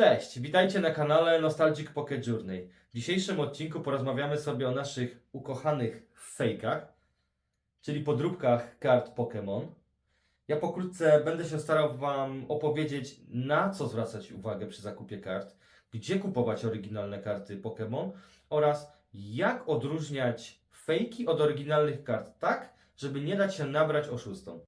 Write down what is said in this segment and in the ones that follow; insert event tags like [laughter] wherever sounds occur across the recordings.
Cześć, witajcie na kanale Nostalgic Pocket Journey. W dzisiejszym odcinku porozmawiamy sobie o naszych ukochanych fejkach, czyli podróbkach kart Pokémon. Ja pokrótce będę się starał Wam opowiedzieć, na co zwracać uwagę przy zakupie kart, gdzie kupować oryginalne karty Pokémon oraz jak odróżniać fejki od oryginalnych kart tak, żeby nie dać się nabrać oszustom.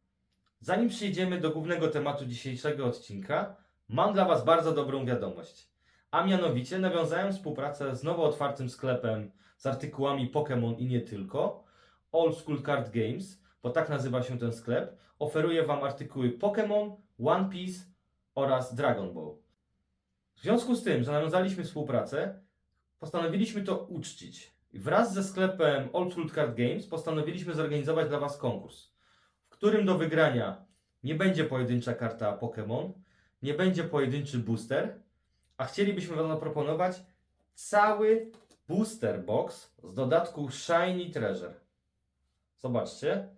Zanim przejdziemy do głównego tematu dzisiejszego odcinka, mam dla Was bardzo dobrą wiadomość. A mianowicie nawiązałem współpracę z nowo otwartym sklepem z artykułami Pokémon i nie tylko. Old School Card Games, bo tak nazywa się ten sklep, oferuje Wam artykuły Pokémon, One Piece oraz Dragon Ball. W związku z tym, że nawiązaliśmy współpracę, postanowiliśmy to uczcić. Wraz ze sklepem Old School Card Games postanowiliśmy zorganizować dla Was konkurs, w którym do wygrania nie będzie pojedyncza karta Pokémon, nie będzie pojedynczy booster, a chcielibyśmy Wam zaproponować cały booster box z dodatku Shiny Treasure. Zobaczcie.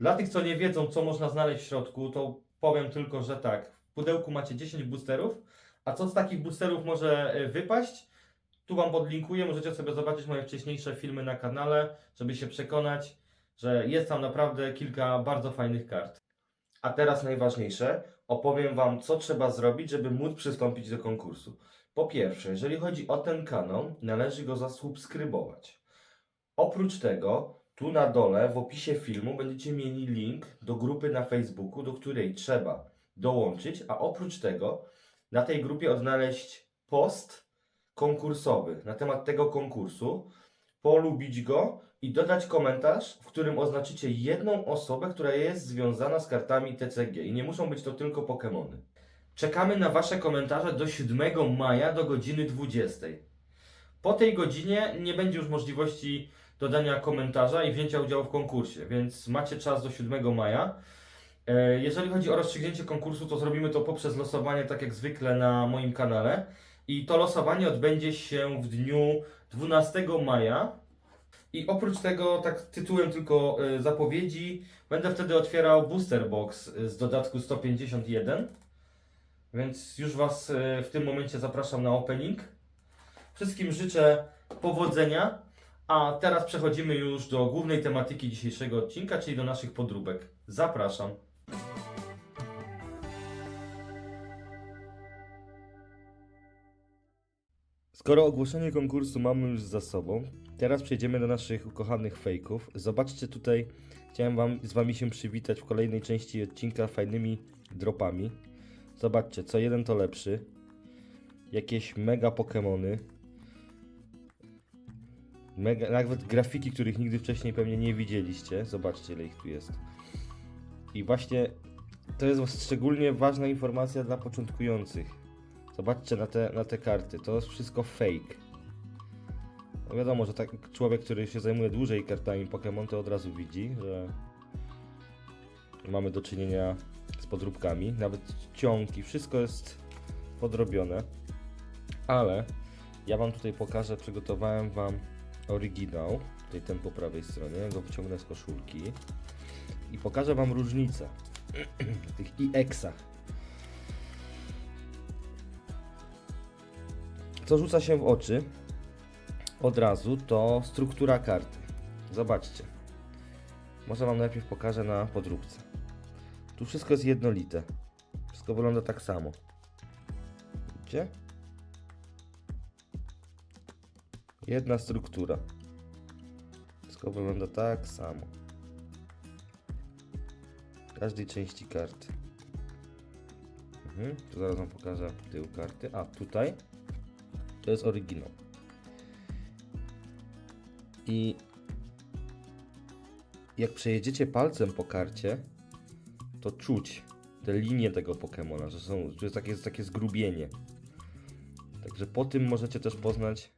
Dla tych, co nie wiedzą, co można znaleźć w środku, to powiem tylko, że tak. W pudełku macie 10 boosterów, a co z takich boosterów może e, wypaść? Tu Wam podlinkuję, możecie sobie zobaczyć moje wcześniejsze filmy na kanale, żeby się przekonać, że jest tam naprawdę kilka bardzo fajnych kart. A teraz najważniejsze, opowiem Wam, co trzeba zrobić, żeby móc przystąpić do konkursu. Po pierwsze, jeżeli chodzi o ten kanał, należy go zasubskrybować. Oprócz tego, tu na dole w opisie filmu będziecie mieli link do grupy na Facebooku, do której trzeba dołączyć, a oprócz tego na tej grupie odnaleźć post konkursowy na temat tego konkursu, polubić go i dodać komentarz, w którym oznaczycie jedną osobę, która jest związana z kartami TCG. I nie muszą być to tylko Pokémony. Czekamy na Wasze komentarze do 7 maja do godziny 20. Po tej godzinie nie będzie już możliwości dodania komentarza i wzięcia udziału w konkursie, więc macie czas do 7 maja. E, Jeżeli chodzi o rozstrzygnięcie konkursu, to zrobimy to poprzez losowanie, tak jak zwykle na moim kanale. I to losowanie odbędzie się w dniu 12 maja. I oprócz tego, tak tytułem tylko y, zapowiedzi, będę wtedy otwierał booster box y, z dodatku 151. Więc już Was y, w tym momencie zapraszam na opening. Wszystkim życzę powodzenia. A teraz przechodzimy już do głównej tematyki dzisiejszego odcinka, czyli do naszych podróbek. Zapraszam. Skoro ogłoszenie konkursu mamy już za sobą, teraz przejdziemy do naszych ukochanych fejków. Zobaczcie tutaj, chciałem wam, z Wami się przywitać w kolejnej części odcinka fajnymi dropami. Zobaczcie, co jeden to lepszy. Jakieś mega Pokemony. Mega, nawet grafiki, których nigdy wcześniej pewnie nie widzieliście. Zobaczcie, ile ich tu jest. I właśnie to jest szczególnie ważna informacja dla początkujących. Zobaczcie na te, na te karty, to jest wszystko fake. No wiadomo, że tak człowiek, który się zajmuje dłużej kartami Pokémon, to od razu widzi, że mamy do czynienia z podróbkami. Nawet ciągi, wszystko jest podrobione. Ale ja Wam tutaj pokażę, przygotowałem Wam oryginał, tutaj ten po prawej stronie, go wyciągnę z koszulki i pokażę Wam różnicę w tych EX-ach. Co rzuca się w oczy od razu, to struktura karty. Zobaczcie. Może Wam najpierw pokażę na podróbce. Tu wszystko jest jednolite. Wszystko wygląda tak samo. Widzicie? Jedna struktura. Wszystko wygląda tak samo. Każdej części karty. Mhm. Tu zaraz Wam pokażę tył karty. A tutaj to jest oryginał. I jak przejedziecie palcem po karcie, to czuć te linie tego Pokemona, że są, że jest takie, takie zgrubienie. Także po tym możecie też poznać,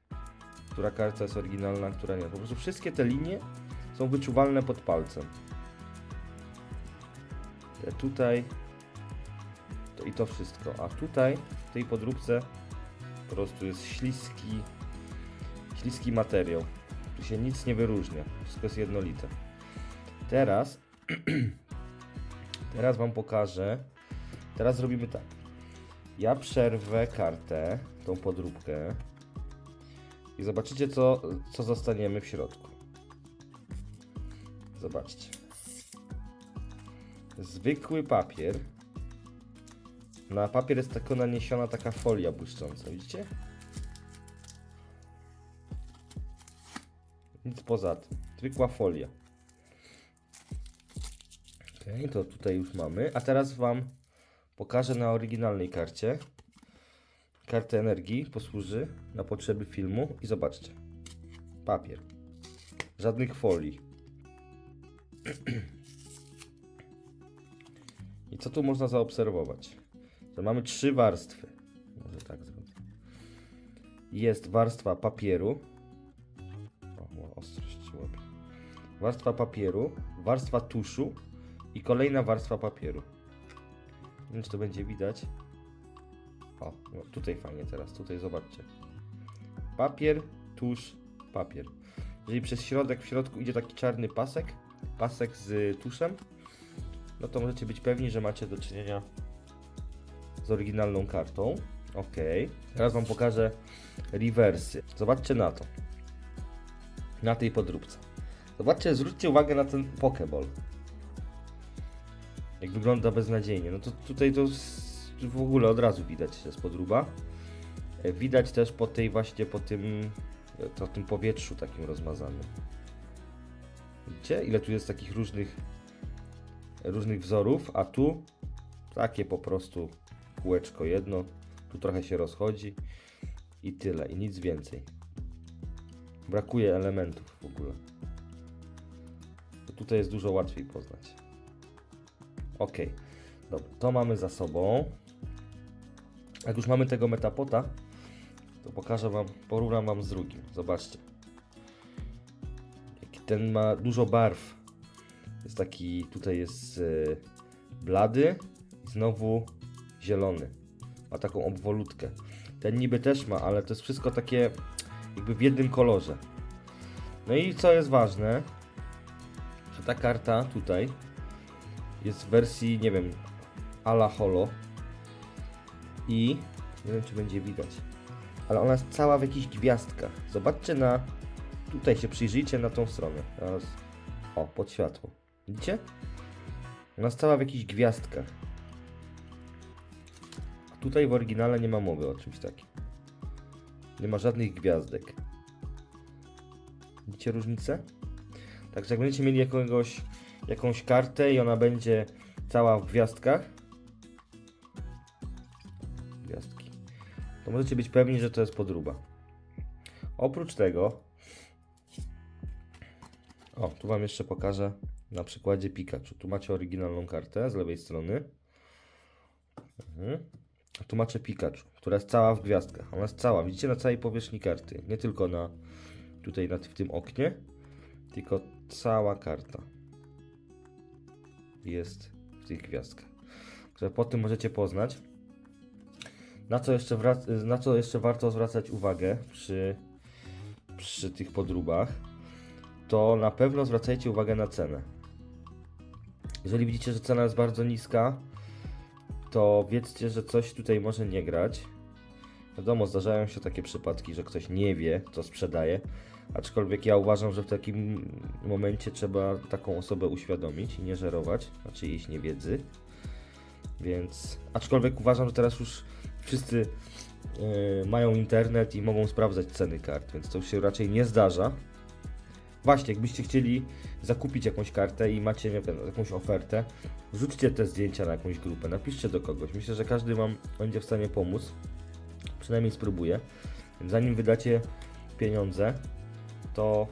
która karta jest oryginalna, która nie. Po prostu wszystkie te linie są wyczuwalne pod palcem. Tutaj to i to wszystko. A tutaj, w tej podróbce po prostu jest śliski, śliski materiał. Tu się nic nie wyróżnia. Wszystko jest jednolite. Teraz, [clears throat] teraz Wam pokażę. Teraz zrobimy tak. Ja przerwę kartę, tą podróbkę i zobaczycie co, co zostaniemy w środku. Zobaczcie. Zwykły papier. Na papier jest tylko naniesiona taka folia błyszcząca, widzicie? Nic poza tym. Zwykła folia. Ok, to tutaj już mamy. A teraz Wam pokażę na oryginalnej karcie. Kartę energii posłuży na potrzeby filmu i zobaczcie. Papier. Żadnych folii. [clears throat] I co tu można zaobserwować? Że mamy trzy warstwy. Może tak zrobię. Jest warstwa papieru. O, ostrość łapie. Warstwa papieru, warstwa tuszu i kolejna warstwa papieru. Nie wiem, czy to będzie widać. O, no tutaj fajnie teraz, tutaj zobaczcie. Papier, tusz, papier. Jeżeli przez środek, w środku idzie taki czarny pasek, pasek z tuszem, no to możecie być pewni, że macie do czynienia oryginalną kartą. Ok. Teraz Wam pokażę rewersy. Zobaczcie na to. Na tej podróbce. Zobaczcie, zwróćcie uwagę na ten Pokeball. Jak wygląda beznadziejnie. No to tutaj to w ogóle od razu widać, że jest podróba. E, Widać też po tej właśnie, po tym, e, to, tym powietrzu takim rozmazanym. Widzicie, ile tu jest takich różnych, różnych wzorów, a tu takie po prostu kółeczko jedno, tu trochę się rozchodzi i tyle, i nic więcej. Brakuje elementów w ogóle. Tutaj jest dużo łatwiej poznać. Ok, dobra, to mamy za sobą. Jak już mamy tego metapota, to pokażę Wam, porównam Wam z drugim. Zobaczcie. Ten ma dużo barw. Jest taki, tutaj jest e, blady znowu zielony. Ma taką obwolutkę. Ten niby też ma, ale to jest wszystko takie jakby w jednym kolorze. No i co jest ważne, że ta karta tutaj jest w wersji, nie wiem, ala holo i nie wiem czy będzie widać, ale ona jest cała w jakichś gwiazdkach. Zobaczcie na, tutaj się przyjrzyjcie na tą stronę. Teraz, o, pod światło. Widzicie? Ona jest cała w jakichś gwiazdkach. Tutaj w oryginale nie ma mowy o czymś takim. Nie ma żadnych gwiazdek. Widzicie różnicę? Także jak będziecie mieli jakiegoś, jakąś kartę i ona będzie cała w gwiazdkach, gwiazdki, to możecie być pewni, że to jest podróba. Oprócz tego, o, tu Wam jeszcze pokażę na przykładzie Pikachu. Tu macie oryginalną kartę z lewej strony. Mhm. Macie Pikachu, która jest cała w gwiazdkach. Ona jest cała, widzicie, na całej powierzchni karty. Nie tylko na tutaj na, w tym oknie, tylko cała karta jest w tych gwiazdkach. Także po tym możecie poznać, na co jeszcze, na co jeszcze warto zwracać uwagę przy, przy tych podróbach, to na pewno zwracajcie uwagę na cenę. Jeżeli widzicie, że cena jest bardzo niska, to wiedzcie, że coś tutaj może nie grać. Wiadomo, zdarzają się takie przypadki, że ktoś nie wie, co sprzedaje, aczkolwiek ja uważam, że w takim momencie trzeba taką osobę uświadomić i nie żerować na czyjejś niewiedzy. Więc, aczkolwiek uważam, że teraz już wszyscy e, mają internet i mogą sprawdzać ceny kart, więc to już się raczej nie zdarza. Właśnie, jakbyście chcieli zakupić jakąś kartę i macie nie wiem, jakąś ofertę, wrzućcie te zdjęcia na jakąś grupę, napiszcie do kogoś. Myślę, że każdy Wam będzie w stanie pomóc. Przynajmniej spróbuję. Zanim wydacie pieniądze, to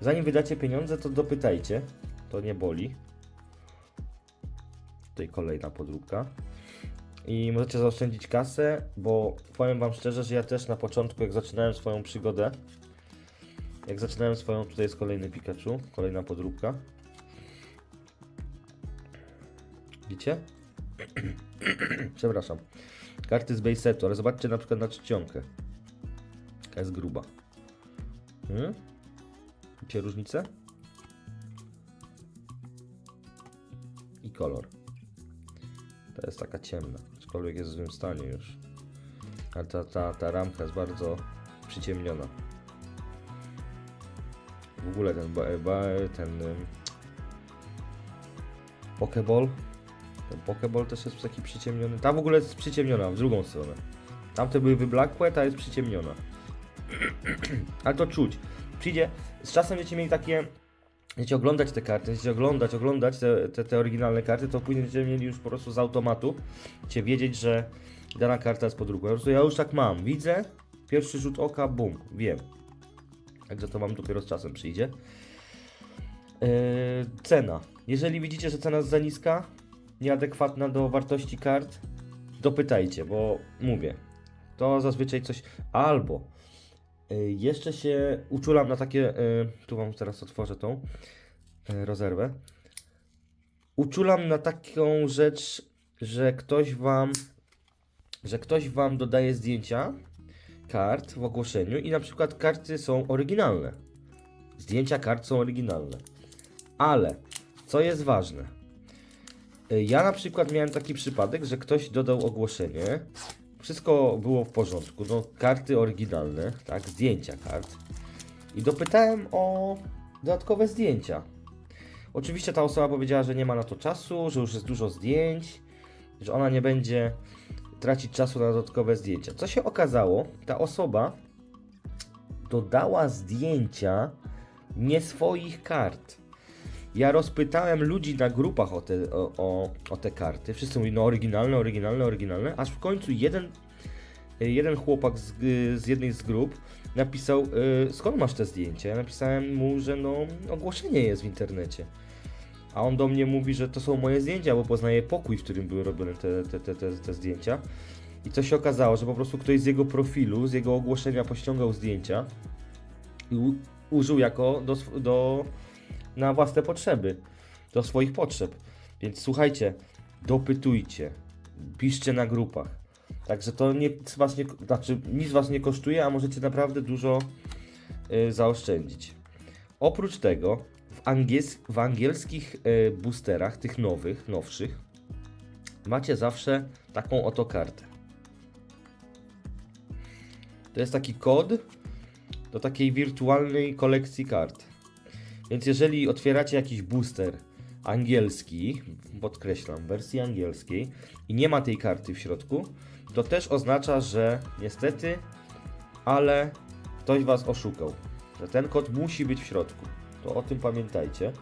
zanim wydacie pieniądze, to dopytajcie. To nie boli. Tutaj kolejna podróbka. I możecie zaoszczędzić kasę, bo powiem Wam szczerze, że ja też na początku, jak zaczynałem swoją przygodę, jak zaczynałem swoją, tutaj jest kolejny Pikachu, kolejna podróbka. Widzicie? [clears throat] Przepraszam. Karty z base setu, ale zobaczcie na przykład na czcionkę. Jaka jest gruba. Hmm? Widzicie różnicę? I kolor. To jest taka ciemna. Aczkolwiek jest w złym stanie już. A ta, ta, ta ramka jest bardzo przyciemniona. W ogóle ten, ten ym, Pokeball, ten Pokeball też jest taki przyciemniony. Ta w ogóle jest przyciemniona w drugą stronę. Tamte były wyblakłe, ta jest przyciemniona. [clears throat] Ale to czuć. Przyjdzie, z czasem będziecie mieli takie, będziecie oglądać te karty, będziecie oglądać, oglądać te, te, te oryginalne karty, to później będziecie mieli już po prostu z automatu, będziecie wiedzieć, że dana karta jest podróbką. Po prostu ja już tak mam, widzę, pierwszy rzut oka, bum, wiem. Także to wam dopiero z czasem przyjdzie. Yy, cena. Jeżeli widzicie, że cena jest za niska, nieadekwatna do wartości kart, dopytajcie, bo mówię, to zazwyczaj coś. Albo y, jeszcze się uczulam na takie. y, Tu wam teraz otworzę tą y, rezerwę. Uczulam na taką rzecz, że ktoś wam. Że ktoś wam dodaje zdjęcia kart w ogłoszeniu i na przykład karty są oryginalne. Zdjęcia kart są oryginalne. Ale co jest ważne? Y, Ja na przykład miałem taki przypadek, że ktoś dodał ogłoszenie. Wszystko było w porządku. No, karty oryginalne, tak, zdjęcia kart. I dopytałem o dodatkowe zdjęcia. Oczywiście ta osoba powiedziała, że nie ma na to czasu, że już jest dużo zdjęć, że ona nie będzie tracić czasu na dodatkowe zdjęcia. Co się okazało? Ta osoba dodała zdjęcia nie swoich kart. Ja rozpytałem ludzi na grupach o te, o, o, o te karty. Wszyscy mówili, no oryginalne, oryginalne, oryginalne. Aż w końcu jeden, jeden chłopak z, z jednej z grup napisał, y, skąd masz te zdjęcia? Ja napisałem mu, że no ogłoszenie jest w internecie. A on do mnie mówi, że to są moje zdjęcia, bo poznaje pokój, w którym były robione te, te, te, te, te zdjęcia. I co się okazało, że po prostu ktoś z jego profilu, z jego ogłoszenia pościągał zdjęcia i użył jako do, do, na własne potrzeby, do swoich potrzeb. Więc słuchajcie, dopytujcie, piszcie na grupach. Także to nie, was nie, znaczy nic was nie kosztuje, a możecie naprawdę dużo y, zaoszczędzić. Oprócz tego, angiels w angielskich y, boosterach, tych nowych, nowszych, macie zawsze taką oto kartę. To jest taki kod do takiej wirtualnej kolekcji kart. Więc jeżeli otwieracie jakiś booster angielski, podkreślam, wersji angielskiej i nie ma tej karty w środku, to też oznacza, że niestety, ale ktoś Was oszukał. Że ten kod musi być w środku. To o tym pamiętajcie.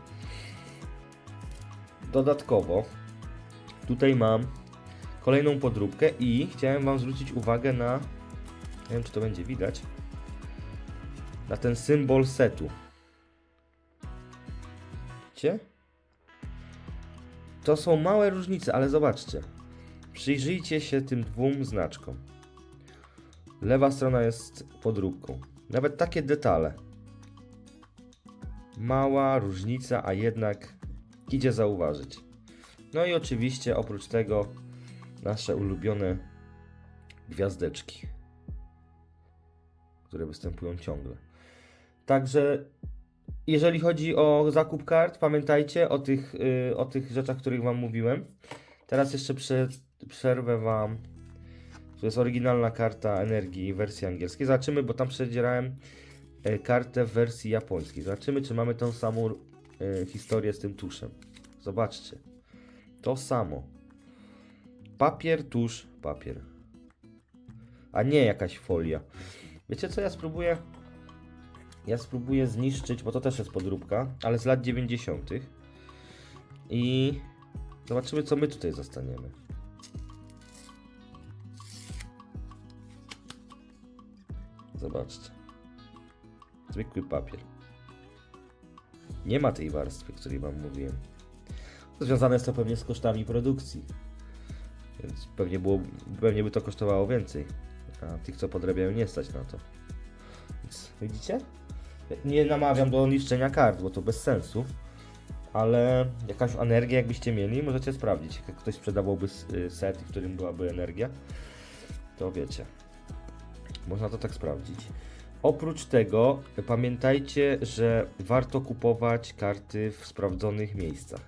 Dodatkowo tutaj mam kolejną podróbkę i chciałem Wam zwrócić uwagę na, nie wiem czy to będzie widać, na ten symbol setu. Widzicie? To są małe różnice, ale zobaczcie. Przyjrzyjcie się tym dwóm znaczkom. Lewa strona jest podróbką. Nawet takie detale. Mała różnica, a jednak idzie zauważyć. No i oczywiście oprócz tego nasze ulubione gwiazdeczki, które występują ciągle. Także jeżeli chodzi o zakup kart, pamiętajcie o tych, y, o tych rzeczach, których Wam mówiłem. Teraz jeszcze prze, przerwę Wam. To jest oryginalna karta energii wersji angielskiej. Zobaczymy, bo tam przedzierałem kartę w wersji japońskiej. Zobaczymy, czy mamy tą samą y, historię z tym tuszem. Zobaczcie. To samo. Papier, tusz, papier. A nie jakaś folia. Wiecie co, ja spróbuję ja spróbuję zniszczyć, bo to też jest podróbka, ale z lat 90. I zobaczymy, co my tutaj zostaniemy. Zobaczcie. Zwykły papier. Nie ma tej warstwy, o której Wam mówiłem. Związane jest to pewnie z kosztami produkcji. Więc pewnie, było, pewnie by to kosztowało więcej. A tych, co podrabiają, nie stać na to. Więc widzicie? Nie namawiam do niszczenia kart, bo to bez sensu. Ale jakaś energię jakbyście mieli, możecie sprawdzić. Jak ktoś sprzedawałby y, set, w którym byłaby energia, to wiecie. Można to tak sprawdzić. Oprócz tego pamiętajcie, że warto kupować karty w sprawdzonych miejscach.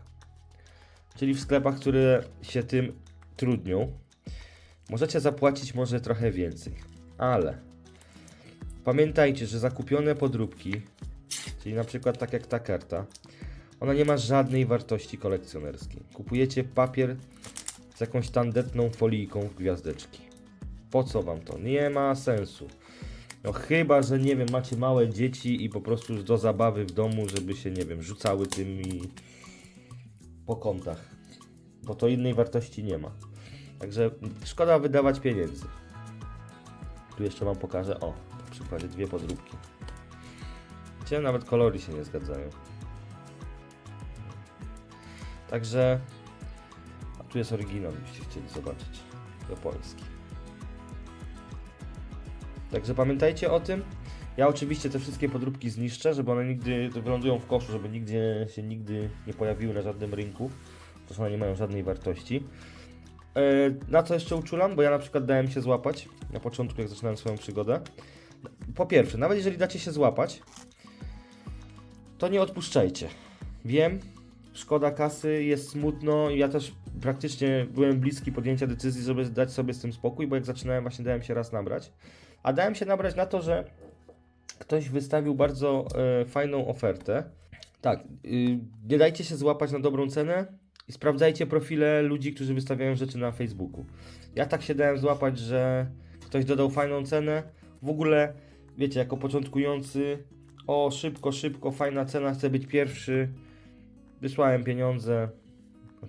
Czyli w sklepach, które się tym trudnią. Możecie zapłacić może trochę więcej, ale pamiętajcie, że zakupione podróbki, czyli na przykład tak jak ta karta, ona nie ma żadnej wartości kolekcjonerskiej. Kupujecie papier z jakąś tandetną folijką w gwiazdeczki. Po co wam to? Nie ma sensu. No chyba, że nie wiem, macie małe dzieci i po prostu do zabawy w domu, żeby się, nie wiem, rzucały tymi po kątach. Bo to innej wartości nie ma. Także szkoda wydawać pieniędzy. Tu jeszcze wam pokażę, o, na przykładzie dwie podróbki. Gdzie nawet kolory się nie zgadzają. Także, a tu jest oryginał, byście chcieli zobaczyć. Japoński. Także pamiętajcie o tym. Ja oczywiście te wszystkie podróbki zniszczę, żeby one nigdy wylądują w koszu, żeby nigdzie się nigdy nie pojawiły na żadnym rynku. To one nie mają żadnej wartości. E, Na co jeszcze uczulam? Bo ja na przykład dałem się złapać na początku, jak zaczynałem swoją przygodę. Po pierwsze, nawet jeżeli dacie się złapać, to nie odpuszczajcie. Wiem, szkoda kasy, jest smutno. Ja też praktycznie byłem bliski podjęcia decyzji, żeby dać sobie z tym spokój, bo jak zaczynałem, właśnie dałem się raz nabrać. A dałem się nabrać na to, że ktoś wystawił bardzo e, fajną ofertę. Tak, y, nie dajcie się złapać na dobrą cenę i sprawdzajcie profile ludzi, którzy wystawiają rzeczy na Facebooku. Ja tak się dałem złapać, że ktoś dodał fajną cenę. W ogóle, wiecie, jako początkujący, o szybko, szybko, fajna cena, chcę być pierwszy. Wysłałem pieniądze.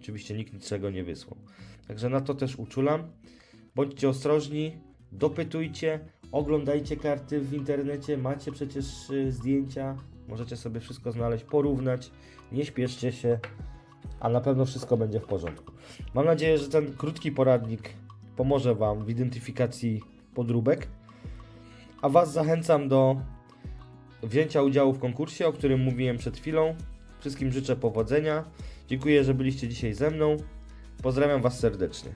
Oczywiście nikt niczego nie wysłał. Także na to też uczulam. Bądźcie ostrożni, dopytujcie, oglądajcie karty w internecie, macie przecież y, zdjęcia, możecie sobie wszystko znaleźć, porównać, nie śpieszcie się, a na pewno wszystko będzie w porządku. Mam nadzieję, że ten krótki poradnik pomoże Wam w identyfikacji podróbek, a Was zachęcam do wzięcia udziału w konkursie, o którym mówiłem przed chwilą. Wszystkim życzę powodzenia. Dziękuję, że byliście dzisiaj ze mną. Pozdrawiam Was serdecznie.